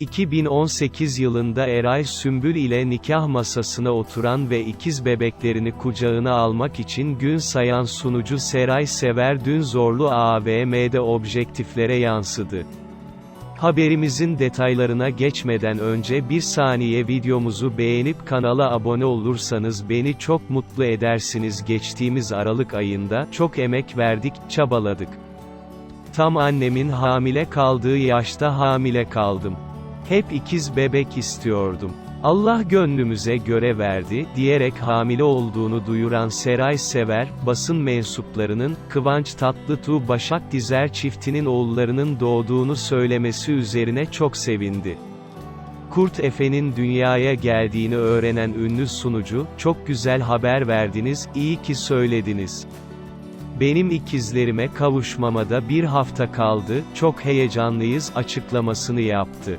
2018 yılında Eray Sümbül ile nikah masasına oturan ve ikiz bebeklerini kucağına almak için gün sayan sunucu Seray Sever dün Zorlu AVM'de objektiflere yansıdı. Haberimizin detaylarına geçmeden önce bir saniye videomuzu beğenip kanala abone olursanız beni çok mutlu edersiniz. Geçtiğimiz Aralık ayında çok emek verdik, çabaladık. Tam annemin hamile kaldığı yaşta hamile kaldım. Hep ikiz bebek istiyordum. Allah gönlümüze göre verdi, diyerek hamile olduğunu duyuran Seray Sever, basın mensuplarının, Kıvanç Tatlıtuğ Başak Dizer çiftinin oğullarının doğduğunu söylemesi üzerine çok sevindi. Kurt Efe'nin dünyaya geldiğini öğrenen ünlü sunucu, çok güzel haber verdiniz, iyi ki söylediniz. Benim ikizlerime kavuşmama da bir hafta kaldı, çok heyecanlıyız açıklamasını yaptı.